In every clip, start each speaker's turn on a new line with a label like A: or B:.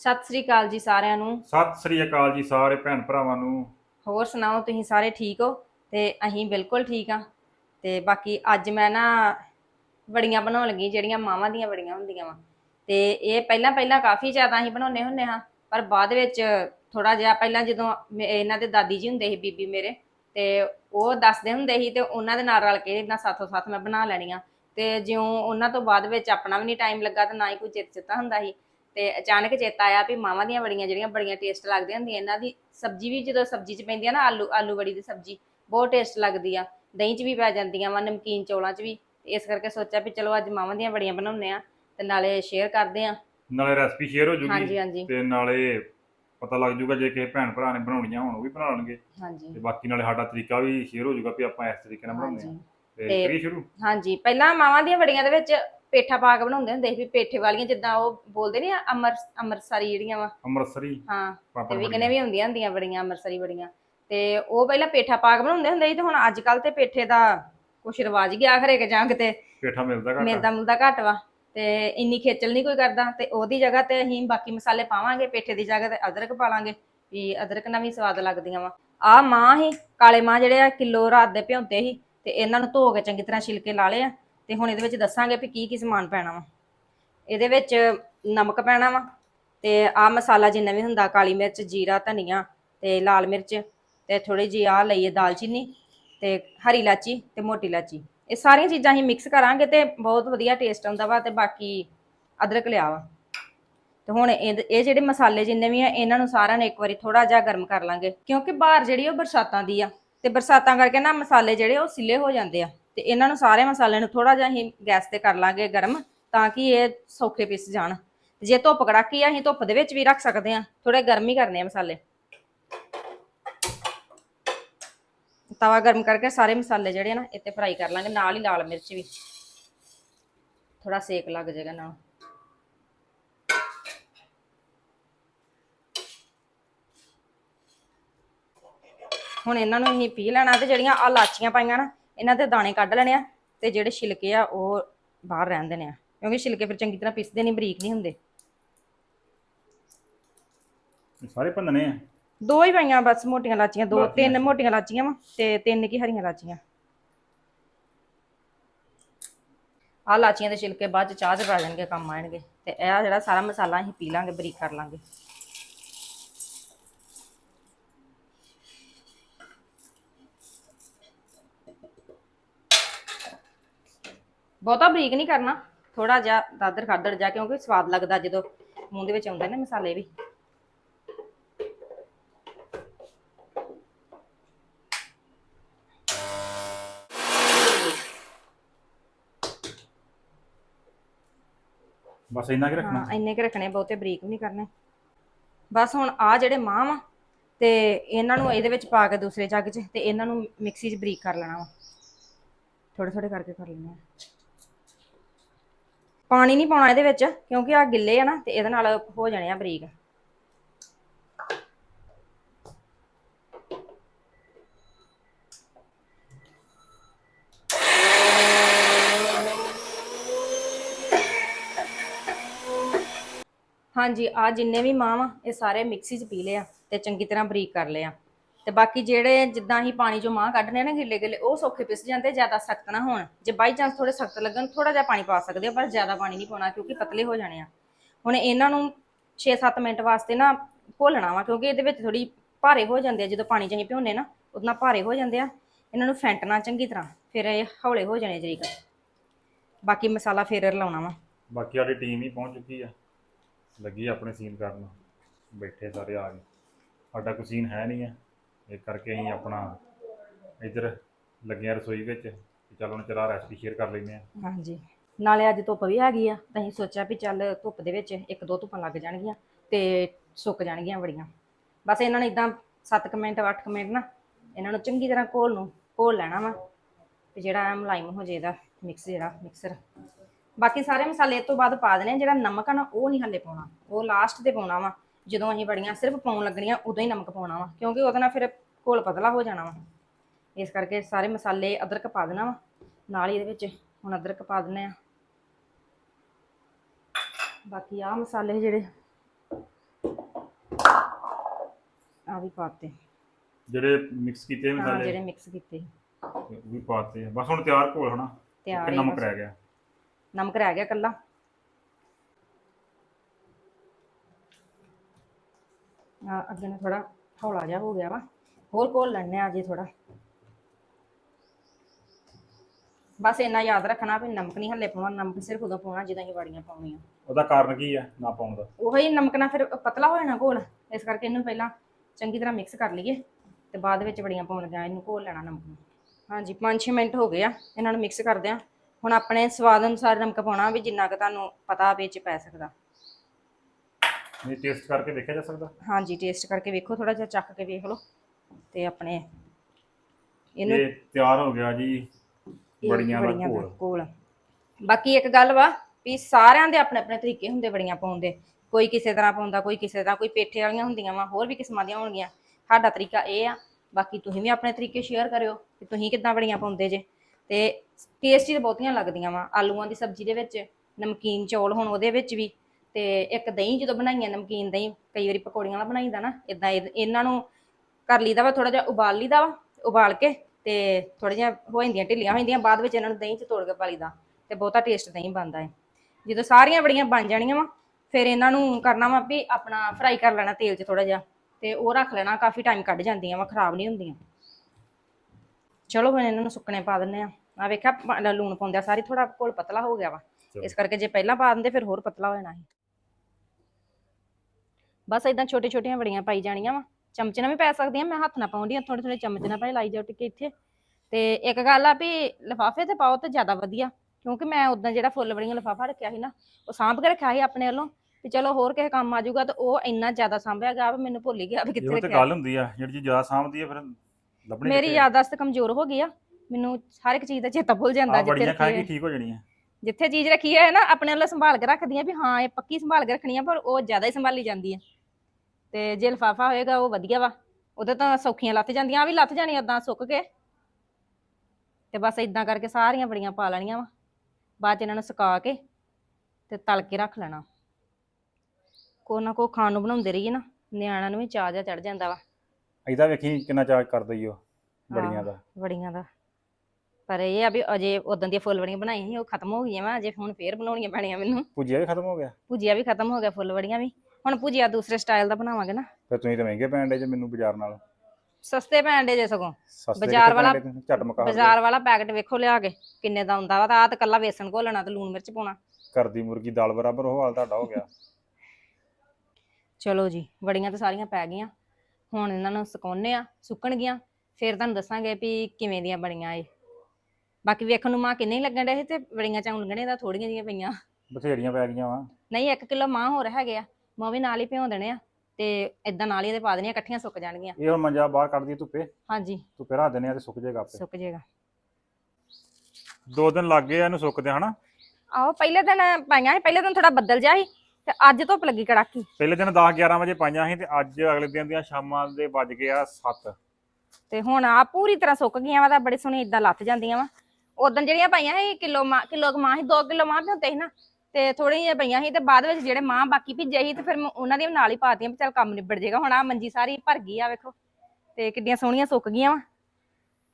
A: ਸਤਿ ਸ੍ਰੀ ਅਕਾਲ ਜੀ ਸਾਰਿਆਂ ਨੂੰ।
B: ਸਤਿ ਸ੍ਰੀ ਅਕਾਲ ਜੀ ਸਾਰੇ ਭੈਣ ਭਰਾਵਾਂ ਨੂੰ।
A: ਹੋਰ ਸੁਣਾਓ ਤੁਸੀਂ ਸਾਰੇ ਠੀਕ ਹੋ? ਤੇ ਅਸੀਂ ਬਿਲਕੁਲ ਠੀਕ ਆ ਤੇ ਬਾਕੀ ਅੱਜ ਮੈਂ ਨਾ ਵੜੀਆਂ ਬਣਾਉਣ ਲੱਗੀ ਜਿਹੜੀਆਂ ਮਾਵਾਂ ਦੀਆਂ ਵੜੀਆਂ ਹੁੰਦੀਆਂ ਵਾ। ਤੇ ਇਹ ਪਹਿਲਾਂ ਪਹਿਲਾਂ ਕਾਫੀ ਜ਼ਿਆਦਾ ਅਸੀਂ ਬਣਾਉਂਦੇ ਹੁੰਦੇ ਹਾਂ ਪਰ ਬਾਅਦ ਵਿੱਚ ਥੋੜਾ ਜਿਹਾ ਪਹਿਲਾਂ ਜਦੋਂ ਇਹਨਾਂ ਦੇ ਦਾਦੀ ਜੀ ਹੁੰਦੇ ਸੀ ਬੀਬੀ ਮੇਰੇ ਤੇ ਉਹ ਦੱਸਦੇ ਹੁੰਦੇ ਸੀ ਤੇ ਉਹਨਾਂ ਦੇ ਨਾਲ ਰਲ ਕੇ ਇਹਨਾਂ ਸਾਥੋਂ ਸਾਥ ਮੈਂ ਬਣਾ ਲੈਣੀਆਂ ਤੇ ਜਿਉਂ ਉਹਨਾਂ ਤੋਂ ਬਾਅਦ ਵਿੱਚ ਆਪਣਾ ਵੀ ਨਹੀਂ ਟਾਈਮ ਲੱਗਾ ਤੇ ਨਾ ਹੀ ਕੋਈ ਚਿੱਤ ਚਿੱਤਾ ਹੁੰਦਾ ਸੀ। ਤੇ ਅਚਾਨਕ ਚੇਤਾ ਆਇਆ ਵੀ ਮਾਵਾਂ ਦੀਆਂ ਵੜੀਆਂ ਜਿਹੜੀਆਂ ਬੜੀਆਂ ਟੇਸਟ ਲੱਗਦੀਆਂ ਹੁੰਦੀਆਂ ਇਹਨਾਂ ਦੀ ਸਬਜ਼ੀ ਵੀ ਜਦੋਂ ਸਬਜ਼ੀ 'ਚ ਪੈਂਦੀ ਆ ਨਾ ਆਲੂ ਆਲੂ ਵੜੀ ਦੀ ਸਬਜ਼ੀ ਬਹੁਤ ਟੇਸਟ ਲੱਗਦੀ ਆ। ਦਹੀਂ 'ਚ ਵੀ ਪੈ ਜਾਂਦੀਆਂ ਵਾ ਨਮਕੀਨ ਚੌਲਾਂ 'ਚ ਵੀ। ਇਸ ਕਰਕੇ ਸੋਚਿਆ ਵੀ ਚਲੋ ਅੱਜ ਮਾਵਾਂ ਦੀਆਂ ਵੜੀਆਂ ਬਣਾਉਂਦੇ ਆ ਤੇ ਨਾਲੇ ਸ਼ੇਅਰ ਕਰਦੇ ਆ।
B: ਨਾਲੇ ਰੈਸਪੀ ਸ਼ੇਅਰ ਹੋ
A: ਹਾਂਜੀ
B: ਜੂਗੀ
A: ਹਾਂਜੀ
B: ਤੇ ਨਾਲੇ ਪਤਾ ਲੱਗ ਜੂਗਾ ਜੇ ਕਿਸੇ ਭੈਣ ਭਰਾ ਨੇ ਬਣਾਉਣੀਆਂ ਹੋਣ ਉਹ ਵੀ ਬਣਾ ਲੈਣਗੇ।
A: ਹਾਂਜੀ।
B: ਤੇ ਬਾਕੀ ਨਾਲੇ ਸਾਡਾ ਤਰੀਕਾ ਵੀ ਸ਼ੇਅਰ ਹੋ ਜੂਗਾ ਵੀ ਆਪਾਂ ਇਸ ਤਰੀਕੇ ਨਾਲ ਬਣਾਉਂਦੇ ਹਾਂ ਤੇ
A: ਤੇ-
B: ਕਰੀਏ ਸ਼ੁਰੂ?
A: ਹਾਂਜੀ ਪਹਿਲਾਂ ਮਾਵਾਂ ਦੀਆਂ ਵੜੀਆਂ ਦੇ ਵਿੱਚ ਪੇਠਾ ਪਾ ਕੇ ਬਣਾਉਂਦੇ ਹੁੰਦੇ ਸੀ ਵੀ ਪੇਠੇ ਵਾਲੀਆਂ ਜਿੱਦਾਂ ਉਹ ਬੋਲਦੇ ਨੇ ਅਮਰ ਅੰਮ੍ਰਿਤਸਰੀ ਜਿਹੜੀਆਂ ਵਾ।
B: ਅੰਮ੍ਰਿਤਸਰੀ?
A: ਹਾਂ ਤੇ
B: ਪਾਪੜ
A: ਵੀ
B: ਬੜੀਆਂ।
A: ਕਿਨੇ ਵੀ ਹੁੰਦੀਆਂ ਹੁੰਦੀਆਂ ਬੜੀਆਂ ਅੰਮ੍ਰਿਤਸਰੀ ਬੜੀਆਂ। ਤੇ ਉਹ ਪਹਿਲਾਂ ਪੇਠਾ ਪਾ ਕੇ ਬਣਾਉਂਦੇ ਹੁੰਦੇ ਸੀ ਤੇ ਹੁਣ ਅੱਜ ਕੱਲ ਤੇ ਪੇਠੇ ਦਾ ਕੁਛ ਰਿਵਾਜ ਗਿਆ ਖਰੇ ਕਿ ਜਾਂ ਕਿਤੇ
B: ਪੇਠਾ ਮਿਲਦਾ ਘੱਟ।
A: ਮਿਲਦਾ ਮੁਲਦਾ ਘੱਟ ਵਾ। ਤੇ ਇੰਨੀ ਖੇਚਲ ਨਹੀਂ ਕੋਈ ਕਰਦਾ ਤੇ ਉਹਦੀ ਜਗ੍ਹਾ ਤੇ ਅਸੀਂ ਬਾਕੀ ਮਸਾਲੇ ਪਾਵਾਂਗੇ ਪੇਠੇ ਦੀ ਜਗ੍ਹਾ ਤੇ ਅਦਰਕ ਪਾ ਲਾਂਗੇ ਵੀ ਅਦਰਕ ਨਾਲ ਵੀ ਸਵਾਦ ਲੱਗਦੀਆਂ ਵਾ। ਆ ਮਾਂ ਹੀ ਕਾਲੇ ਮਾਂ ਜਿਹੜੇ ਆ ਕਿਲੋ ਰਾਤ ਦੇ ਭਿਉਂਤੇ ਸੀ ਤੇ ਇਹਨਾਂ ਨੂੰ ਧੋ ਕੇ ਚੰਗੀ ਤਰ੍ਹਾਂ ਛਿਲਕੇ ਲਾ ਲਏ ਆ। ਤੇ ਹੁਣ ਇਹਦੇ ਵਿੱਚ ਦੱਸਾਂਗੇ ਵੀ ਕੀ ਕੀ ਸਮਾਨ ਪੈਣਾ ਵਾ। ਇਹਦੇ ਵਿੱਚ ਨਮਕ ਪੈਣਾ ਵਾ ਤੇ ਆ ਮਸਾਲਾ ਜਿੰਨਾ ਵੀ ਹੁੰਦਾ, ਕਾਲੀ ਮਿਰਚ, ਜੀਰਾ, ਧਨੀਆ ਤੇ ਲਾਲ ਮਿਰਚ ਤੇ ਥੋੜੀ ਜਿਹੀ ਆ ਲਈਏ ਦਾਲਚੀਨੀ ਤੇ ਹਰੀ ਇਲਾਚੀ ਤੇ ਮੋਟੀ ਇਲਾਚੀ। ਇਹ ਸਾਰੀਆਂ ਚੀਜ਼ਾਂ ਅਸੀਂ ਮਿਕਸ ਕਰਾਂਗੇ ਤੇ ਬਹੁਤ ਵਧੀਆ ਟੇਸਟ ਆਉਂਦਾ ਵਾ ਤੇ ਬਾਕੀ ਅਦਰਕ ਲਿਆ ਵਾ। ਤੇ ਹੁਣ ਇਹ ਇਹ ਜਿਹੜੇ ਮਸਾਲੇ ਜਿੰਨੇ ਵੀ ਆ, ਇਹਨਾਂ ਨੂੰ ਸਾਰਿਆਂ ਨੂੰ ਇੱਕ ਵਾਰੀ ਥੋੜਾ ਜਿਹਾ ਗਰਮ ਕਰ ਲਾਂਗੇ। ਕਿਉਂਕਿ ਬਾਹਰ ਜਿਹੜੀ ਉਹ ਬਰਸਾਤਾਂ ਦੀ ਆ ਤੇ ਬਰਸਾਤਾਂ ਕਰਕੇ ਨਾ ਮਸਾਲੇ ਜਿਹੜੇ ਉਹ ਸਿੱਲੇ ਹੋ ਜਾਂਦੇ ਆ। ਤੇ ਇਹਨਾਂ ਨੂੰ ਸਾਰੇ ਮਸਾਲਿਆਂ ਨੂੰ ਥੋੜਾ ਜਿਹਾ ਅਸੀਂ ਗੈਸ ਤੇ ਕਰ ਲਾਂਗੇ ਗਰਮ, ਤਾਂ ਕਿ ਇਹ ਸੌਖੇ ਪਿਸ ਜਾਣ। ਜੇ ਧੁੱਪ ਕੜਾਕੀ ਆ, ਅਸੀਂ ਧੁੱਪ ਦੇ ਵਿੱਚ ਵੀ ਰੱਖ ਸਕਦੇ ਆ ਥੋੜੇ ਗਰਮ ਹੀ ਕਰਨੇ ਆ ਮਸਾਲੇ। ਤਵਾ ਗਰਮ ਕਰਕੇ ਸਾਰੇ ਮਸਾਲੇ ਜਿਹੜੇ ਆ ਨਾ, ਇੱਥੇ ਫਰਾਈ ਕਰ ਲਾਂਗੇ, ਨਾਲ ਹੀ ਲਾਲ ਮਿਰਚ ਵੀ। ਥੋੜਾ ਸੇਕ ਲੱਗ ਜਾਏਗਾ ਨਾਲ। ਹੁਣ ਇਹਨਾਂ ਨੂੰ ਅਸੀਂ ਪੀ ਲੈਣਾ ਤੇ ਜਿਹੜੀਆਂ ਆ ਲਾਚੀਆਂ ਪਾਈਆਂ ਨਾ ਇਹਨਾਂ ਦੇ ਦਾਣੇ ਕੱਢ ਲੈਣੇ ਆ ਤੇ ਜਿਹੜੇ ਛਿਲਕੇ ਆ ਉਹ ਬਾਹਰ ਰਹਿਣ ਦੇਣੇ ਆ। ਕਿਉਂਕਿ ਛਿਲਕੇ ਫਿਰ ਚੰਗੀ ਤਰ੍ਹਾਂ ਪਿਸਦੇ ਨਹੀਂ ਬਰੀਕ ਨਹੀਂ ਹੁੰਦੇ।
B: ਸਾਰੇ ਭੰਨਣੇ ਆ?
A: ਦੋ ਹੀ ਪਾਈਆਂ ਬਸ ਮੋਟੀਆਂ ਲਾਚੀਆਂ ਦੋ। ਤਿੰਨ ਮੋਟੀਆਂ ਲਾਚੀਆਂ ਵਾ ਤੇ ਤਿੰਨ ਕੀ ਹਰੀਆਂ ਲਾਚੀਆਂ ਆ ਲਾਚੀਆਂ ਦੇ ਛਿਲਕੇ ਬਾਅਦ ਚ ਚਾਹ ਚ ਪਾ ਜਾਣਗੇ ਕੰਮ ਆਣਗੇ ਤੇ ਇਹ ਜਿਹੜਾ ਸਾਰਾ ਮਸਾਲਾ ਅਸੀਂ ਪੀ ਲਾਂਗੇ ਬਰੀਕ ਕਰ ਲਾਂਗੇ। ਬਹੁਤਾ ਬਰੀਕ ਨਹੀਂ ਕਰਨਾ। ਥੋੜਾ ਜਿਹਾ ਦਾਦਰ ਖਾਦਰ ਜਾ ਕਿਉਂਕਿ ਸਵਾਦ ਲੱਗਦਾ ਜਦੋਂ ਮੂੰਹ ਦੇ ਵਿੱਚ ਆਉਂਦੇ ਨੇ ਮਸਾਲੇ ਵੀ।
B: ਬਸ ਇੰਨਾ ਕਿ ਰੱਖਣਾ।
A: ਹਾਂ ਇੰਨੇ ਕੁ ਰੱਖਣੇ ਬਹੁਤੇ ਬਰੀਕ ਵੀ ਨਹੀਂ ਕਰਨੇ। ਬਸ ਹੁਣ ਆ ਜਿਹੜੇ ਮਾਂ ਵਾ ਤੇ ਇਹਨਾਂ ਨੂੰ ਇਹਦੇ ਵਿੱਚ ਪਾ ਕੇ ਦੂਸਰੇ ਜੱਗ 'ਚ ਤੇ ਇਹਨਾਂ ਨੂੰ ਮਿਕਸੀ 'ਚ ਬਰੀਕ ਕਰ ਲੈਣਾ ਵਾ। ਥੋੜੇ ਥੋੜੇ ਕਰਕੇ ਕਰ ਲੈਣੇ ਪਾਣੀ ਨਹੀਂ ਪਾਉਣਾ ਇਹਦੇ ਵਿੱਚ, ਕਿਉਂਕਿ ਆ ਗਿੱਲੇ ਆ ਨਾ, ਤੇ ਇਹਦੇ ਨਾਲ ਹੋ ਜਾਣੇ ਆ ਬਰੀਕ। ਹਾਂਜੀ ਆ ਜਿੰਨੇ ਵੀ ਮਾਂ ਵਾ, ਇਹ ਸਾਰੇ ਮਿਕਸੀ 'ਚ ਪੀ ਲਿਆ ਤੇ ਚੰਗੀ ਤਰ੍ਹਾਂ ਬਰੀਕ ਕਰ ਲਿਆ ਤੇ ਬਾਕੀ ਜਿਹੜੇ ਜਿੱਦਾਂ ਹੀ ਪਾਣੀ ਚੋਂ ਮਾਂ ਕੱਢਨੇ ਨਾ ਗਿੱਲੇ ਗਿੱਲੇ, ਉਹ ਸੌਖੇ ਪਿਸ ਜਾਂਦੇ, ਜ਼ਿਆਦਾ ਸਖਤ ਨਾ ਹੋਣ। ਜੇ ਬਾਈ ਚਾਂਸ ਥੋੜੇ ਸਖਤ ਲੱਗਣ ਥੋੜਾ ਜਿਹਾ ਪਾਣੀ ਪਾ ਸਕਦੇ ਹੋ ਪਰ ਜ਼ਿਆਦਾ ਪਾਣੀ ਨਹੀਂ ਪਾਉਣਾ ਕਿਉਂਕਿ ਪਤਲੇ ਹੋ ਜਾਣੇ ਆ। ਹੁਣ ਇਹਨਾਂ ਨੂੰ 6-7 ਮਿੰਟ ਵਾਸਤੇ ਨਾ ਘੋਲਣਾ ਵਾ, ਕਿਉਂਕਿ ਇਹਦੇ ਵਿੱਚ ਥੋੜੀ ਭਾਰੇ ਹੋ ਜਾਂਦੇ ਆ, ਜਦੋਂ ਪਾਣੀ 'ਚ ਅਸੀਂ ਭਿਉਂਦੇ ਨਾ ਉਹਦੇ ਭਾਰੇ ਹੋ ਜਾਂਦੇ ਆ। ਇਹਨਾਂ ਨੂੰ ਫੈਂਟਣਾ ਚੰਗੀ ਤਰ੍ਹਾਂ, ਫਿਰ ਇਹ ਹੌਲੇ ਹੋ ਜਾਣੇ ਜਰੀਕ। ਬਾਕੀ ਮਸਾਲਾ ਫੇਰ ਰਲਾਉਣਾ ਵਾ।
B: ਬਾਕੀ ਸਾਡੀ ਟੀਮ ਹੀ ਪਹੁੰਚ ਚੁੱਕੀ ਆ। ਲੱਗੀ ਆ ਆਪਣੇ ਸੀਨ ਕਰਨ। ਬੈਠੇ ਸਾਰੇ ਆ ਗਏ। ਸਾਡਾ ਕੋਈ ਹੈ ਨਹੀਂ ਆ। ਇਹ ਕਰਕੇ ਅਸੀਂ ਆਪਣਾ ਇੱਧਰ ਲੱਗੇ ਆ ਰਸੋਈ ਵਿੱਚ ਕਿ ਚੱਲ ਹੁਣ ਚਲਾ ਰੈਸਪੀ ਸ਼ੇਅਰ ਕਰ ਲੈਂਦੇ ਆ
A: ਹਾਂਜੀ। ਨਾਲੇ ਅੱਜ ਧੁੱਪ ਵੀ ਹੈਗੀ ਆ, ਤਾਂ ਅਸੀਂ ਸੋਚਿਆ ਵੀ ਚੱਲ ਧੁੱਪ ਦੇ ਵਿੱਚ ਇੱਕ ਦੋ ਧੁੱਪਾਂ ਲੱਗ ਜਾਣਗੀਆਂ ਤੇ ਸੁੱਕ ਜਾਣਗੀਆਂ ਬੜੀਆਂ। ਬਸ ਇਹਨਾਂ ਨੂੰ ਇਦਾਂ 7 ਮਿੰਟ 8 ਮਿੰਟ ਨਾ ਇਹਨਾਂ ਨੂੰ ਚੰਗੀ ਤਰ੍ਹਾਂ ਘੋਲ ਨੂੰ, ਘੋਲ ਲੈਣਾ ਵਾ ਤੇ ਜਿਹੜਾ ਮੁਲਾਇਮ ਹੋ ਜੇ ਇਹਦਾ ਮਿਕਸ ਜਿਹੜਾ ਮਿਕਸਰ ਬਾਕੀ ਸਾਰੇ ਮਸਾਲੇ ਇਹ ਤੋਂ ਬਾਅਦ ਪਾ ਦੇਣੇ ਆ। ਜਿਹੜਾ ਨਮਕ ਆ ਨਾ, ਉਹ ਨਹੀਂ ਹੱਲੇ ਪਾਉਣਾ। ਉਹ ਲਾਸਟ ਤੇ ਪਾਉਣਾ ਵਾ। ਜਦੋਂ ਅਸੀਂ ਬੜੀਆਂ ਸਿਰਫ ਪਾਉਣ ਲੱਗਣੀਆਂ ਉਦੋਂ ਹੀ ਨਮਕ ਪਾਉਣਾ ਵਾ ਕਿਉਂਕਿ ਉਹਦੇ ਨਾਲ ਫਿਰ ਘੋਲ ਪਤਲਾ ਹੋ ਜਾਣਾ ਵਾ। ਇਸ ਕਰਕੇ ਸਾਰੇ ਮਸਾਲੇ ਅਦਰਕ ਪਾ ਦੇਣਾ ਵਾ ਨਾਲ ਹੀ ਇਹਦੇ ਵਿੱਚ ਹੁਣ ਅਦਰਕ ਪਾ ਦਿੰਨੇ ਆ। ਬਾਕੀ ਆ ਮਸਾਲੇ ਜਿਹੜੇ ਆ ਵੀ ਪਾਤੇ।
B: ਜਿਹੜੇ ਮਿਕਸ ਕੀਤੇ
A: ਹਾਂ
B: ਮਸਾਲੇ?
A: ਜਿਹੜੇ ਮਿਕਸ ਕੀਤੇ।
B: ਉਹ ਵੀ ਪਾਤੇ ਆ। ਬਸ ਹੁਣ ਤਿਆਰ ਘੋਲ ਹਨਾ
A: ਤਿਆਰ ਹੀ
B: ਨਮਕ
A: ਬਸ।
B: ਰਹਿ ਗਿਆ।
A: ਨਮਕ ਰਹਿ ਗਿਆ ਕੱਲਾ ਅੱਗੇ ਨਾ ਥੋੜਾ ਹੌਲਾ ਜਿਹਾ ਹੋ ਗਿਆ ਵਾ। ਹੋਰ ਘੋਲ ਲੈਣੇ ਆ ਜੀ ਥੋੜਾ ਬਸ ਇੰਨਾ ਯਾਦ ਰੱਖਣਾ ਵੀ ਨਮਕ ਨਹੀਂ ਹੱਲੇ ਪਾਉਣਾ ਨਮਕ ਸਿਰਫ ਉਦੋਂ ਪਾਉਣਾ ਜਦੋਂ ਅਸੀਂ ਵੜੀਆਂ ਪਾਉਣੀਆਂ।
B: ਉਹਦਾ ਕਾਰਨ ਕੀ ਆ ਨਾ ਪਾਉਣ ਦਾ?
A: ਉਹੀ ਨਮਕ ਨਾਲ ਫਿਰ ਪਤਲਾ ਹੋ ਜਾਣਾ ਘੋਲ ਇਸ ਕਰਕੇ ਇਹਨੂੰ ਪਹਿਲਾਂ ਚੰਗੀ ਤਰ੍ਹਾਂ ਮਿਕਸ ਕਰ ਲਈਏ ਤੇ ਬਾਅਦ ਵਿੱਚ ਵੜੀਆਂ ਪਾਉਣ ਲੱਗਿਆ ਇਹਨੂੰ ਘੋਲ ਲੈਣਾ ਨਮਕ ਨੂੰ ਹਾਂਜੀ 5-6 ਮਿੰਟ ਹੋ ਗਏ ਆ ਇਹਨਾਂ ਨੂੰ ਮਿਕਸ ਕਰਦੇ ਆ ਹੁਣ ਆਪਣੇ ਸਵਾਦ ਅਨੁਸਾਰ ਨਮਕ ਪਾਉਣਾ ਵੀ ਜਿੰਨਾ ਕੁ ਤੁਹਾਨੂੰ ਪਤਾ ਵਿੱਚ ਪੈ ਸਕਦਾ।
B: ਇਹ ਟੇਸਟ ਕਰਕੇ ਦੇਖਿਆ ਜਾ ਸਕਦਾ?
A: ਹਾਂਜੀ ਟੇਸਟ ਕਰਕੇ ਵੇਖੋ ਥੋੜਾ ਜਿਹਾ ਚੱਖ ਕੇ ਵੇਖ ਲਓ ਤੇ ਆਪਣੇ ਇਹਨੂੰ
B: ਇਹ ਤਿਆਰ ਹੋ ਗਿਆ ਜੀ
A: ਇਹ
B: ਬੜੀਆਂ ਦਾ ਘੋਲ।
A: ਘੋਲ। ਬਾਕੀ ਇੱਕ ਗੱਲ ਵਾ ਵੀ ਸਾਰਿਆਂ ਦੇ ਆਪਣੇ ਆਪਣੇ ਤਰੀਕੇ ਹੁੰਦੇ ਬੜੀਆਂ ਪਾਉਣ ਦੇ। ਕੋਈ ਕਿਸੇ ਤਰ੍ਹਾਂ ਪਾਉਂਦਾ ਕੋਈ ਕਿਸੇ ਤਰ੍ਹਾਂ ਕੋਈ ਪੇਠੇ ਵਾਲੀਆਂ ਹੁੰਦੀਆਂ ਵਾ ਹੋਰ ਵੀ ਕਿਸਮਾਂ ਦੀਆਂ ਹੋਣਗੀਆਂ। ਸਾਡਾ ਤਰੀਕਾ ਇਹ ਆ ਬਾਕੀ ਤੁਸੀਂ ਵੀ ਆਪਣੇ ਤਰੀਕੇ ਸ਼ੇਅਰ ਕਰਿਓ ਕਿ ਤੁਸੀਂ ਕਿੱਦਾਂ ਬੜੀਆਂ ਪਾਉਂਦੇ ਜੇ। ਤੇ ਟੇਸਟੀ ਤਾਂ ਬਹੁਤੀਆਂ ਲੱਗਦੀਆਂ ਵਾ ਆਲੂਆਂ ਦੀ ਸਬਜ਼ੀ ਦੇ ਵਿੱਚ ਨਮਕੀਨ ਚੌਲ ਹੁਣ ਉਹਦੇ ਵਿੱਚ ਵੀ। ਤੇ ਇੱਕ ਦਹੀਂ ਜਦੋਂ ਬਣਾਈਆਂ ਨਮਕੀਨ ਦਹੀਂ ਕਈ ਵਾਰੀ ਪਕੌੜੀਆਂ ਵਾਲਾ ਬਣਾਈਦਾ ਨਾ ਇਦਾਂ ਇਹਨਾਂ ਨੂੰ ਕਰ ਲਈਦਾ ਵਾ ਥੋੜਾ ਜਿਹਾ ਉਬਾਲ ਲਈਦਾ ਵਾ ਉਬਾਲ ਕੇ ਤੇ ਥੋੜ੍ਹੀਆਂ ਜਿਹੀਆਂ ਹੋ ਜਾਂਦੀਆਂ ਢਿੱਲੀਆਂ ਹੋ ਜਾਂਦੀਆਂ ਬਾਅਦ ਵਿੱਚ ਇਹਨਾਂ ਨੂੰ ਦਹੀਂ 'ਚ ਤੋੜ ਕੇ ਪਾ ਲਈਦਾ ਤੇ ਬਹੁਤਾ ਟੇਸਟ ਦਹੀਂ ਬਣਦਾ ਹੈ ਜਦੋਂ ਸਾਰੀਆਂ ਬੜੀਆਂ ਬਣ ਜਾਣੀਆਂ ਵਾ ਫਿਰ ਇਹਨਾਂ ਨੂੰ ਕਰਨਾ ਵਾ ਵੀ ਆਪਣਾ ਫਰਾਈ ਕਰ ਲੈਣਾ ਤੇਲ 'ਚ ਥੋੜਾ ਜਿਹਾ ਤੇ ਉਹ ਰੱਖ ਲੈਣਾ ਕਾਫੀ ਟਾਈਮ ਕੱਢ ਜਾਂਦੀਆਂ ਵਾ ਖਰਾਬ ਨਹੀਂ ਹੁੰਦੀਆਂ। ਚਲੋ ਹੁਣ ਇਹਨਾਂ ਨੂੰ ਸੁੱਕਣੇ ਪਾ ਦਿੰਨੇ ਆ ਆ ਵੇਖਿਆ ਲੂਣ ਪਾਉਂਦਿਆ ਸਾਰੀ ਥੋੜਾ ਕੋਲ ਪਤਲਾ ਹੋ ਗਿਆ ਵਾ। ਇਸ ਕਰਕੇ ਜੇ ਪਹਿਲਾਂ ਪਾ ਦਿੰਦੇ ਫਿਰ ਹੋਰ ਪਤਲਾ ਹੋ ਜਾਣਾ ਸੀ। ਬਸ ਇਦਾਂ ਛੋਟੇ ਛੋਟੀਆਂ ਬੜੀਆਂ ਪਾਈ ਜਾਣੀਆਂ ਵਾ। ਚਮਚ ਨਾਲ ਵੀ ਪੈ ਸਕਦੀਆਂ ਮੈਂ ਹੱਥ ਨਾਲ ਪਾਉਂਦੀ ਆ ਥੋੜੇ ਥੋੜੇ ਚਮਚ ਨਾਲ ਪਾਈ ਲਾਈ ਜਾਓ ਟਿੱਕੇ ਇੱਥੇ। ਤੇ ਇੱਕ ਗੱਲ ਆ ਵੀ ਲਿਫਾਫੇ ਤੇ ਪਾਓ ਤੇ ਜ਼ਿਆਦਾ ਵਧੀਆ ਕਿਉਂਕਿ ਮੈਂ ਉਦਾਂ ਜਿਹੜਾ ਫੁੱਲ ਬੜੀਆਂ ਲਿਫਾਫਾ ਰੱਖਿਆ ਸੀ ਨਾ ਉਹ ਸਾਂਭ ਕੇ ਰੱਖਿਆ ਸੀ ਆਪਣੇ ਵੱਲੋਂ। ਵੀ ਚਲੋ ਹੋਰ ਕਿਸੇ ਕੰਮ ਆ ਜਾਊਗਾ ਤਾਂ ਉਹ ਇੰਨਾ ਜ਼ਿਆਦਾ ਸਾਂਭਿਆ ਗਿਆ ਵੀ ਮੈਨੂੰ ਭੁੱਲ ਹੀ ਗਿਆ ਵੀ ਕਿੱਥੇ
B: ਇਹੋ ਤੇ
A: ਰੱਖਿਆ।
B: ਗੱਲ ਹੁੰਦੀ ਆ ਜਿਹੜੀ ਚੀਜ਼ ਜ਼ਿਆਦਾ ਸਾਂਭਦੀ ਆ ਫਿਰ ਲੱਭਣੀ
A: ਮੇਰੀ ਯਾਦਾਸ਼ਤ ਕਮਜ਼ੋਰ ਹੋ ਗਈ ਆ ਮੈਨੂੰ ਹਰ ਇੱਕ ਚੀਜ਼ ਦਾ ਚੇਤਾ ਭੁੱਲ ਜਾਂਦਾ
B: ਆ
A: ਜਿੱਥੇ
B: ਬੜੀਆਂ ਖਾਏਗੀ
A: ਹੈ
B: ਠੀਕ ਹੋ ਜਾਣੀਆਂ।
A: ਜਿੱਥੇ ਚੀਜ਼ ਰੱਖੀ ਹੈ ਨਾ ਆਪਣੇ ਵੱਲੋਂ ਸੰਭਾਲ ਕੇ ਰੱਖਦੀਆਂ ਵੀ ਹਾਂ ਇਹ ਪੱਕੀ ਸੰਭਾਲ ਕੇ ਰੱਖਣੀ ਆ ਪਰ ਉਹ ਜ਼ਿਆਦਾ ਹੀ ਸੰਭਾਲੀ ਜਾਂਦੀ ਹੈ ਤੇ ਜੇ ਲਿਫਾਫਾ ਹੋਏਗਾ ਉਹ ਵਧੀਆ ਵਾ। ਉਹਦੇ ਤਾਂ ਸੌਖੀਆਂ ਲੱਥ ਜਾਂਦੀਆਂ ਆ ਵੀ ਲੱਥ ਜਾਣੀਆਂ ਉਦਾਂ ਸੁੱਕ ਕੇ। ਤੇ ਬਸ ਇਦਾਂ ਕਰਕੇ ਸਾਰੀਆਂ ਬੜੀਆਂ ਪਾ ਲੈਣੀਆਂ ਵਾ। ਬਾਅਦ ਚ ਇਹਨਾਂ ਨੂੰ ਸੁਕਾ ਕੇ ਤੇ ਤਲ ਕੇ ਰੱਖ ਲੈਣਾ। ਕੋ ਨਾ ਕੋ ਖਾਣ ਨੂੰ ਬਣਾਉਂਦੇ ਰਹੀਏ ਨਾ ਨਿਆਣਿਆਂ ਨੂੰ ਵੀ ਚਾਹ ਜਾ ਚੜ ਜਾਂਦਾ ਵਾ।
B: ਇਹਦਾ ਵੇਖੀ ਕਿੰਨਾ ਚਾਰਜ ਕਰਦਾ ਈ ਉਹ ਬੜੀਆਂ। ਦਾ।
A: ਵੜੀਆਂ ਦਾ। ਪਰ ਇਹ ਆ ਵੀ ਅਜੇ ਉਦੋਂ ਦੀਆਂ ਫੁੱਲ ਵੜੀਆਂ ਬਣਾਈਆਂ ਸੀ ਉਹ ਖਤਮ ਹੋ ਗਈਆਂ ਵਾ ਅਜੇ ਹੁਣ ਫੇਰ ਬਣਾਉਣੀਆਂ ਪੈਣੀਆਂ ਮੈਨੂੰ।
B: ਭੁਜੀਆ ਵੀ ਖਤਮ ਹੋ ਗਿਆ?
A: ਭੁਜੀਆ ਵੀ ਖਤਮ ਹੋ ਗਿਆ ਫੁੱਲ ਵੜੀਆਂ ਵੀ। ਹੁਣ ਭੁਜੀਆ ਦੂਸਰੇ ਸਟਾਈਲ ਦਾ ਬਣਾਵਾਂਗੇ ਨਾ।
B: ਫਿਰ ਤੁਸੀਂ ਤਾਂ ਮਹਿੰਗੇ ਪੈਣ ਡੇ ਜੇ ਮੈਨੂੰ ਬਾਜ਼ਾਰ ਨਾਲ।
A: ਸਸਤੇ ਪੈਣ ਦੇ ਜੇ ਸਗੋਂ।
B: ਸਸਤੇ
A: ਬਾਜ਼ਾਰ ਵਾਲਾ-?
B: ਝੱਟ ਮੁਕਾ
A: ਬਾਜ਼ਾਰ ਵਾਲਾ ਪੈਕਟ ਵੇਖੋ ਲਿਆ ਕੇ ਕਿੰਨੇ ਦਾ ਹੁੰਦਾ ਵਾ ਤਾਂ ਆ ਤਾਂ ਕੱਲਾ ਵੇਸਣ ਘੋਲਣਾ ਤੇ ਲੂਣ ਮਿਰਚ ਪਾਉਣਾ।
B: ਘਰ ਦੀ ਮੁਰਗੀ ਦਾਲ ਬਰਾਬਰ ਉਹ ਹਾਲ ਤੁਹਾਡਾ ਹੋ ਗਿਆ।
A: ਚਲੋ ਜੀ ਵੜੀਆਂ ਤਾਂ ਸਾਰੀਆਂ ਪੈ ਗਈਆਂ। ਹੁਣ ਇਹਨਾਂ ਨੂੰ ਸੁਕਾਉਣੇ ਆ ਸੁੱਕਣਗੀਆਂ ਫਿਰ ਤੁਹਾਨੂੰ ਦੱਸਾਂਗੇ ਵੀ ਕਿਵੇਂ ਦੀਆਂ ਬਣੀਆਂ ਇਹ। ਬਾਕੀ ਵੇਖਣ ਨੂੰ ਮਾਂ ਕਿੰਨੇ ਹੀ ਲੱਗਣ ਡੇ ਤੇ ਵੜੀਆਂ ਚਾਉਂ ਲੱਗਣੇ ਤਾਂ ਥੋੜੀਆਂ ਜਿਹੀਆਂ ਪਈਆਂ।
B: ਬਥੇਰੀਆਂ ਪੈ ਗਈਆਂ ਵਾ।
A: ਨਹੀਂ 1 ਕਿਲੋ ਮਾਂ ਹੋਰ ਹੈਗੇ ਆ। ਮੈਂ ਵੀ ਨਾਲ ਹੀ ਭਿਉਂ ਦੇਣੇ ਆ ਤੇ ਇਦਾਂ ਨਾਲ ਹੀ ਇਹਦੇ ਪਾ ਦੇਣੀਆਂ ਇਕੱਠੀਆਂ ਸੁੱਕ ਜਾਣਗੀਆਂ।
B: ਇਹ ਹੁਣ ਮੰਜਾ ਬਾਹਰ ਕੱਢ ਦੀ ਧੁੱਪੇ।
A: ਹਾਂਜੀ।
B: ਧੁੱਪੇ ਰੱਖ ਦਿੰਦੇ ਆ ਤੇ ਸੁੱਕ ਜਾਏਗਾ ਆਪੇ।
A: ਸੁੱਕ ਜਾਏਗਾ।
B: ਦੋ ਦਿਨ ਲੱਗ ਗਏ ਆ ਇਹਨੂੰ ਸੁੱਕਦੇ ਹਨਾ?
A: ਆਹੋ ਪਹਿਲੇ ਦਿਨ ਪਾਈਆਂ ਸੀ ਪਹਿਲੇ ਦਿਨ ਥੋੜਾ ਬੱਦਲ ਜਿਹਾ ਸੀ ਤੇ ਅੱਜ ਧੁੱਪ ਲੱਗੀ ਕੜਾਕੀ।
B: ਪਹਿਲੇ ਦਿਨ 10 11 ਵਜੇ ਪਾਈਆਂ ਸੀ ਤੇ ਅੱਜ ਅਗਲੇ ਦਿਨ ਦੀਆਂ ਸ਼ਾਮਾਂ ਦੇ ਵੱਜ ਗਏ ਆ 7
A: ਤੇ ਹੁਣ ਆ ਪੂਰੀ ਤਰ੍ਹਾਂ ਸੁੱਕ ਗਈਆਂ ਵਾ ਤਾਂ ਬੜੀ ਸੋਹਣੀ ਇਦਾਂ ਲੱਥ ਜਾਂਦੀਆਂ ਵਾ। ਉਦੋਂ ਜਿਹੜੀਆਂ ਪਾਈਆਂ ਸੀ ਕਿਲੋ ਮਾਂ ਕਿਲੋ ਮਾਂ ਸੀ 2 ਕਿਲੋ ਮਾਂ ਭਿਉਂਤੇ ਸੀ ਨਾ ਤੇ ਥੋੜੀਆਂ ਪਈਆਂ ਸੀ ਤੇ ਬਾਅਦ ਵਿੱਚ ਜਿਹੜੇ ਮਾਂ ਬਾਕੀ ਭਿੱਜੇ ਸੀ ਤੇ ਫਿਰ ਮੈਂ ਉਹਨਾਂ ਦੀਆਂ ਨਾਲ ਹੀ ਪਾਤੀਆਂ ਵੀ ਚੱਲ ਕੰਮ ਨਿਬੜ ਜਾਏਗਾ। ਹੁਣ ਆ ਮੰਜੀ ਸਾਰੀ ਭਰ ਗਈ ਆ ਵੇਖੋ ਤੇ ਕਿੱਡੀਆਂ ਸੋਹਣੀਆਂ ਸੁੱਕ ਗਈਆਂ ਵਾ।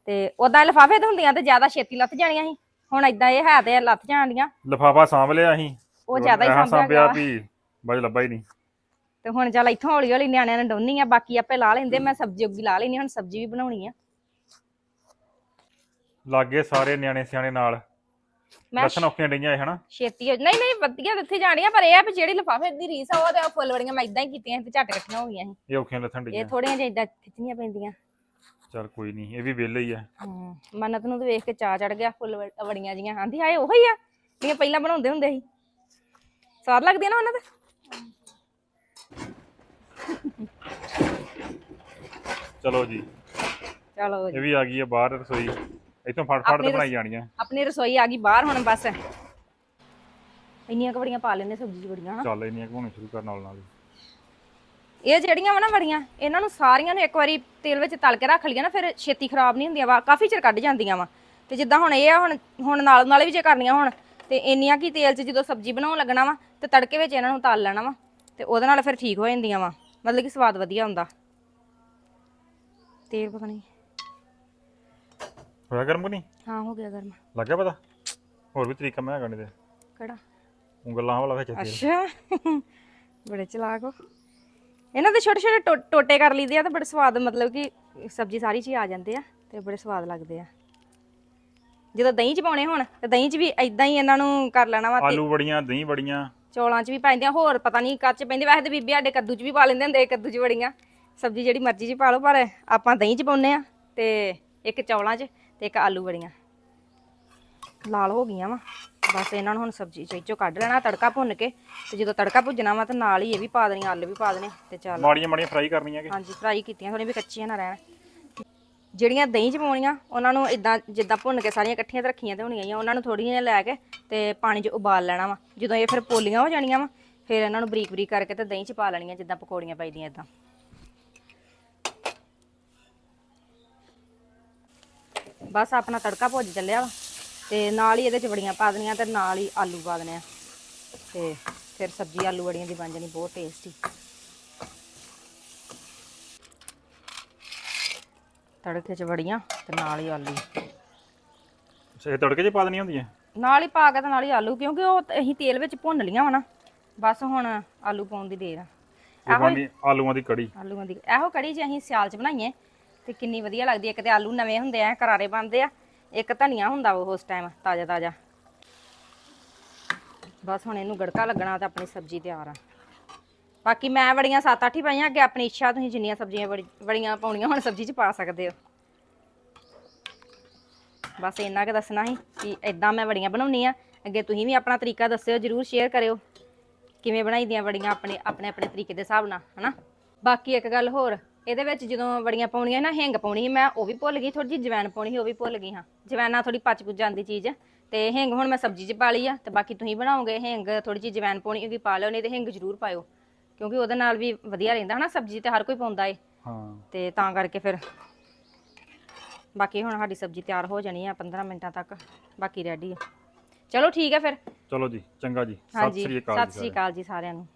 A: ਤੇ ਉਦਾਂ ਲਿਫਾਫੇ ਤੇ ਹੁੰਦੀਆਂ ਤੇ ਜ਼ਿਆਦਾ ਛੇਤੀ ਲੱਥ ਜਾਣੀਆਂ ਸੀ। ਹੁਣ ਇਦਾਂ ਇਹ ਹੈ ਤੇ ਲੱਥ ਜਾਣਦੀਆਂ
B: ਲਫਾਫਾ ਸਾਂਭ ਲਿਆ ਅਸੀਂ
A: ਉਹ ਜ਼ਿਆਦਾ ਹੀ ਗਿਆ।
B: ਵੀ ਬਾਜ ਲੱਭਾ ਹੀ ਨਹੀਂ।
A: ਤੇ ਹੁਣ ਚੱਲ ਇੱਥੋਂ ਹੌਲੀ ਹੌਲੀ ਨਿਆਣਿਆਂ ਨੇ ਡਾਉਣੀ ਆ ਬਾਕੀ ਆਪੇ ਲਾ ਲੈਂਦੇ। ਮੈਂ ਸਬਜ਼ੀ ਉੱਗੀ ਲਾ ਲੈਣੀ ਹੁਣ ਸਬਜ਼ੀ ਵੀ ਬਣਾਉਣੀ ਆ।
B: ਲੱਗੇ ਸਾਰੇ ਨਿਆਣੇ ਸਿਆਣੇ ਨਾਲ।
A: ਮੈਂ
B: ਲੱਸਣ ਔਖੀਆਂ ਡਈਆਂ ਇਹ ਹਨਾ?
A: ਛੇਤੀ ਹੋ- ਨਹੀਂ ਨਹੀਂ ਵਧੀਆ ਦਿੱਤੀ ਜਾਣੀਆਂ ਪਰ ਇਹ ਆ ਵੀ ਜਿਹੜੀ ਲਿਫਾਫੇ ਦੀ ਰੀਸ ਆ ਉਹ ਤੇ ਫੁੱਲ ਵੜੀਆਂ ਮੈਂ ਇਦਾਂ ਹੀ ਕੀਤੀਆਂ ਸੀ ਤੇ ਝੱਟ ਇਕੱਠੀਆਂ ਹੋ ਗਈਆਂ ਸੀ।
B: ਇਹ ਔਖੀਆਂ ਲੱਥਣ
A: ਇਹ
B: ਡਈਆਂ
A: ਥੋੜੀਆਂ ਜਿਹਾ ਇਦਾਂ ਖਿੱਚਣੀਆਂ ਪੈਂਦੀਆਂ।
B: ਚੱਲ ਕੋਈ ਨਹੀਂ ਇਹ ਵੀ ਵਿਹਲੇ ਹੀ ਆ।
A: ਹਮ, ਮੰਨਤ ਨੂੰ ਤੇ ਵੇਖ ਕੇ ਚਾ ਚੜ ਗਿਆ ਫੁੱਲ ਵੜ- ਵੜੀਆਂ ਜੀਆਂ। ਆਂਦੀ ਹਾਏ ਉਹੀ ਆ ਜਿਹੜੀਆਂ ਪਹਿਲਾਂ ਬਣਾਉਂਦੇ ਹੁੰਦੇ ਸੀ। ਸਵਾਦ ਲੱਗਦੀਆਂ ਨਾ ਉਹਨਾਂ ਦੇ
B: ਚਲੋ ਜੀ।
A: ਚਲੋ
B: ਇਹ ਵੀ ਆ ਗਈ ਹੈ ਬਾਹਰ ਰਸੋਈ। ਇੱਥੋਂ ਫੜ ਫੜ ਤੇ ਬਣਾਈ ਜਾਣੀਆਂ।
A: ਆਪਣੀ ਰਸੋਈ ਆ ਗਈ ਬਾਹਰ ਹੁਣ ਬਸ। ਇੰਨੀਆਂ ਕੁ ਬੜੀਆਂ ਪਾ ਲੈਂਦੇ ਸਬਜ਼ੀ ਬੜੀਆਂ ਹਨਾ?
B: ਚੱਲ ਇੰਨੀਆਂ ਘੋਣੇ ਸ਼ੁਰੂ ਕਰਨ ਨਾਲ ਨਾਲ।
A: ਇਹ ਜਿਹੜੀਆਂ ਵਾ ਨਾ ਵੜੀਆਂ ਇਹਨਾਂ ਨੂੰ ਸਾਰੀਆਂ ਨੂੰ ਇੱਕ ਵਾਰੀ ਤੇਲ ਵਿੱਚ ਤਲ ਕੇ ਰੱਖ ਲਈਆਂ ਨਾ ਫਿਰ ਛੇਤੀ ਖਰਾਬ ਨਹੀਂ ਹੁੰਦੀਆਂ ਵਾ। ਕਾਫੀ ਚਿਰ ਕੱਢ ਜਾਂਦੀਆਂ ਵਾ। ਤੇ ਜਿੱਦਾਂ ਹੁਣ ਇਹ ਆ ਹੁਣ ਹੁਣ ਨਾਲ ਨਾਲ ਵੀ ਜੇ ਕਰਨੀਆਂ ਹੁਣ ਤੇ ਇੰਨੀਆਂ ਕੀ ਤੇਲ 'ਚ ਜਦੋਂ ਸਬਜ਼ੀ ਬਣਾਉਣ ਲੱਗਣਾ ਵਾ ਤੇ ਤੜਕੇ ਵਿੱਚ ਇਹਨਾਂ ਨੂੰ ਤਲ ਲੈਣਾ ਵਾ ਤੇ ਉਹਦੇ ਨਾਲ ਫਿਰ ਠੀਕ ਹੋ ਜਾਂਦੀਆਂ ਵਾ। ਮਤਲਬ ਕਿ ਸਵਾਦ ਵਧੀਆ ਹੁੰਦਾ। ਤੇਲ ਪਤਾ ਨਹੀਂ।
B: ਹੋਇਆ ਗਰਮ ਕਿ ਨਹੀਂ?
A: ਹਾਂ ਹੋ ਗਿਆ ਗਰਮ।
B: ਲੱਗਿਆ ਪਤਾ? ਹੋਰ ਵੀ ਤਰੀਕਾ ਮੈਂ ਕਰਨੇ ਦੇ
A: ਕਿਹੜਾ?
B: ਉਂਗਲਾਂ ਵਾਲਾ ਵਿੱਚ ਤੇਲ
A: ਅੱਛਾ। ਬੜੇ ਚਲਾਕ ਹੋ। ਇਹਨਾਂ ਦੇ ਛੋਟੇ ਛੋਟੇ ਟੋ- ਟੋਟੇ ਕਰ ਲਈਦੇ ਆ ਤੇ ਬੜੇ ਸਵਾਦ ਮਤਲਬ ਕਿ ਸਬਜ਼ੀ ਸਾਰੀ ਚ ਹੀ ਆ ਜਾਂਦੇ ਆ ਤੇ ਬੜੇ ਸਵਾਦ ਲੱਗਦੇ ਆ। ਜਦੋਂ ਦਹੀਂ ਚ ਪਾਉਣੇ ਹੋਣ ਤੇ ਦਹੀਂ ਚ ਵੀ ਇਦਾਂ ਹੀ ਇਹਨਾਂ ਨੂੰ ਕਰ ਲੈਣਾ ਵਾ ਤੇ
B: ਆਲੂ ਬੜੀਆਂ ਦਹੀਂ ਬੜੀਆਂ
A: ਚੌਲਾਂ ਚ ਵੀ ਪੈਂਦੀਆਂ ਹੋਰ ਪਤਾ ਨਹੀਂ ਕੱਚ ਪੈਂਦੇ ਵੈਸੇ ਤੇ ਬੀਬੀ ਸਾਡੇ ਕੱਦੂ ਚ ਵੀ ਪਾ ਲੈਂਦੇ ਹੁੰਦੇ ਕੱਦੂ ਚ ਬੜੀਆਂ ਸਬਜ਼ੀ ਜਿਹੜੀ ਮਰਜ਼ੀ ਚ ਪਾ ਲਓ ਪਰ ਆਪਾਂ ਦਹੀਂ ਚ ਪਾਉਨੇ ਆ ਤੇ ਇੱਕ ਚੌਲਾਂ ਚ ਤੇ ਇੱਕ ਆਲੂ ਬੜੀਆਂ ਲਾਲ ਹੋ ਗਈਆਂ ਵਾ। ਬਸ ਇਹਨਾਂ ਨੂੰ ਹੁਣ ਸਬਜ਼ੀ ਚ ਚੋਂ ਕੱਢ ਲੈਣਾ ਤੜਕਾ ਭੁੰਨ ਕੇ ਤੇ ਜਦੋਂ ਤੜਕਾ ਭੁੱਜਣਾ ਵਾ ਤੇ ਨਾਲ ਹੀ ਇਹ ਵੀ ਪਾ ਦੇਣੀ ਆਲੂ ਵੀ ਪਾ ਦੇਣੇ ਤੇ ਚੱਲ।
B: ਮਾੜੀਆਂ ਮਾੜੀਆਂ ਫਰਾਈ ਕਰਨੀਆਂ ਕਿ?
A: ਹਾਂਜੀ ਫਰਾਈ ਕੀਤੀਆਂ ਥੋੜੀਆਂ ਵੀ ਕੱਚੀਆਂ ਨਾ ਰਹਿਣ। ਜਿਹੜੀਆਂ ਦਹੀਂ ਚ ਪਾਉਣੀਆਂ ਉਹਨਾਂ ਨੂੰ ਇਦਾਂ ਜਿੱਦਾਂ ਭੁੰਨ ਕੇ ਸਾਰੀਆਂ ਇਕੱਠੀਆਂ ਤੇ ਰੱਖੀਆਂ ਤੇ ਹੋਣੀਆਂ ਆ ਉਹਨਾਂ ਨੂੰ ਥੋੜੀਆਂ ਜਿਹੀਆਂ ਲੈ ਕੇ ਤੇ ਪਾਣੀ 'ਚ ਉਬਾਲ ਲੈਣਾ ਵਾ। ਜਦੋਂ ਇਹ ਫਿਰ ਪੋਲੀਆਂ ਹੋ ਜਾਣੀਆਂ ਵਾ ਫਿਰ ਇਹਨਾਂ ਨੂੰ ਬਰੀਕ ਬਰੀਕ ਕਰਕੇ ਤੇ ਦਹੀਂ 'ਚ ਪਾ ਲੈਣੀਆਂ ਜਿੱਦਾਂ ਪਕੌੜੀਆਂ ਪਾਈਦੀਆਂ ਇਦਾਂ ਬਸ ਆਪਣਾ ਤੜਕਾ ਭੁੱਜ ਚੱਲਿਆ ਵਾ। ਤੇ ਨਾਲ ਹੀ ਇਹਦੇ 'ਚ ਬੜੀਆਂ ਪਾ ਦੇਣੀਆਂ ਤੇ ਨਾਲ ਹੀ ਆਲੂ ਪਾ ਦੇਣੇ ਆ। ਤੇ ਫਿਰ ਸਬਜ਼ੀ ਆਲੂ ਬੜੀਆਂ ਦੀ ਬਣ ਜਾਣੀ ਬਹੁਤ ਟੇਸਟੀ ਤੜਕੇ 'ਚ ਬੜੀਆਂ ਤੇ ਨਾਲ ਹੀ ਆਲੂ।
B: ਇਹ ਤੜਕੇ 'ਚ ਪਾ ਦੇਣੀਆਂ ਹੁੰਦੀਆਂ?
A: ਨਾਲ ਹੀ ਪਾ ਕੇ ਤੇ ਨਾਲ ਹੀ ਆਲੂ ਕਿਉਂਕਿ ਉਹ ਅਸੀਂ ਤੇਲ ਵਿੱਚ ਭੁੰਨ ਲੀਆਂ ਵਾ ਨਾ। ਬਸ ਹੁਣ ਆਲੂ ਪਾਉਣ ਦੀ ਦੇਰ ਆ।
B: ਇਹ ਬਣਨੀ ਆਲੂਆਂ ਦੀ ਕੜੀ।
A: ਆਲੂਆਂ ਦੀ ਇਹੋ ਕੜੀ ਜੇ ਅਸੀਂ ਸਿਆਲ 'ਚ ਬਣਾਈਏ ਤੇ ਕਿੰਨੀ ਵਧੀਆ ਲੱਗਦੀ ਹੈ ਇੱਕ ਤੇ ਆਲੂ ਨਵੇਂ ਹੁੰਦੇ ਆ, ਕਰਾਰੇ ਬਣਦੇ ਆ। ਇੱਕ ਧਨੀਆ ਹੁੰਦਾ ਉਹ ਉਸ ਟਾਈਮ ਤਾਜ਼ਾ ਤਾਜ਼ਾ। ਬਸ ਹੁਣ ਇਹਨੂੰ ਗੜਕਾ ਲੱਗਣਾ ਤੇ ਆਪਣੀ ਸਬਜ਼ੀ ਤਿਆਰ ਆ। ਬਾਕੀ ਮੈਂ ਬੜੀਆਂ ਸੱਤ ਅੱਠ ਹੀ ਪਾਈਆਂ, ਅੱਗੇ ਆਪਣੀ ਇੱਛਾ ਤੁਸੀਂ ਜਿੰਨੀਆਂ ਸਬਜ਼ੀਆਂ ਬੜੀ- ਬੜੀਆਂ ਪਾਉਣੀਆਂ ਹੁਣ ਸਬਜ਼ੀ 'ਚ ਪਾ ਸਕਦੇ ਹੋ। ਬਸ ਇੰਨਾ ਕੁ ਦੱਸਣਾ ਸੀ ਕਿ ਇਦਾਂ ਮੈਂ ਬੜੀਆਂ ਬਣਾਉਣੀ ਆ। ਅੱਗੇ ਤੁਸੀਂ ਵੀ ਆਪਣਾ ਤਰੀਕਾ ਦੱਸਿਓ, ਜਰੂਰ ਸ਼ੇਅਰ ਕਰਿਓ। ਕਿਵੇਂ ਬਣਾਈਦੀਆਂ ਬੜੀਆਂ ਆਪਣੇ ਆਪਣੇ ਆਪਣੇ ਤਰੀਕੇ ਦੇ ਹਿਸਾਬ ਨਾਲ, ਹਨਾ? ਬਾਕੀ ਇੱਕ ਗੱਲ ਹੋਰ ਇਹਦੇ ਵਿੱਚ ਜਦੋਂ ਬੜੀਆਂ ਪਾਉਣੀਆਂ ਨਾ ਹਿੰਗ ਪਾਉਣੀ ਮੈਂ ਉਹ ਵੀ ਭੁੱਲ ਗਈ ਥੋੜੀ ਜਿਹੀ ਜਵੈਣ ਪਾਉਣੀ ਸੀ ਉਹ ਵੀ ਭੁੱਲ ਗਈ ਹਾਂ। ਜਵੈਣਾ ਥੋੜੀ ਪਚ ਪੁੱਜ ਜਾਂਦੀ ਚੀਜ਼। ਤੇ ਹਿੰਗ ਹੁਣ ਮੈਂ ਸਬਜ਼ੀ 'ਚ ਪਾ ਲਈ ਆ ਤੇ ਬਾਕੀ ਤੁਸੀਂ ਬਣਾਓਗੇ ਹਿੰਗ ਥੋੜੀ ਜਿਹੀ ਜਵੈਣ ਪਾਉਣੀ ਹੋਗੀ ਪਾ ਲਿਓ ਨਹੀਂ ਤੇ ਹਿੰਗ ਜ਼ਰੂਰ ਪਾਇਓ। ਕਿਉਂਕਿ ਉਹਦੇ ਨਾਲ ਵੀ ਵਧੀਆ ਰਹਿੰਦਾ ਹਨਾ ਸਬਜ਼ੀ ਤੇ ਹਰ ਕੋਈ ਪਾਉਂਦਾ ਏ।
B: ਹਾਂ।
A: ਤੇ ਤਾਂ ਕਰਕੇ ਫਿਰ ਬਾਕੀ ਹੁਣ ਸਾਡੀ ਸਬਜ਼ੀ ਤਿਆਰ ਹੋ ਜਾਣੀ ਆ 15 ਮਿੰਟਾਂ ਤੱਕ ਬਾਕੀ ਰੈਡੀ ਆ। ਚਲੋ ਠੀਕ ਹੈ ਫਿਰ।
B: ਚਲੋ ਜੀ ਚੰਗਾ ਜੀ। ਸਤਿ
A: ਹਾਂਜੀ
B: ਸ੍ਰੀ ਅਕਾਲ
A: ਸਤਿ
B: ਜੀ
A: ਸ੍ਰੀ ਅਕਾਲ ਜੀ ਸਾਰਿਆਂ ਨੂੰ।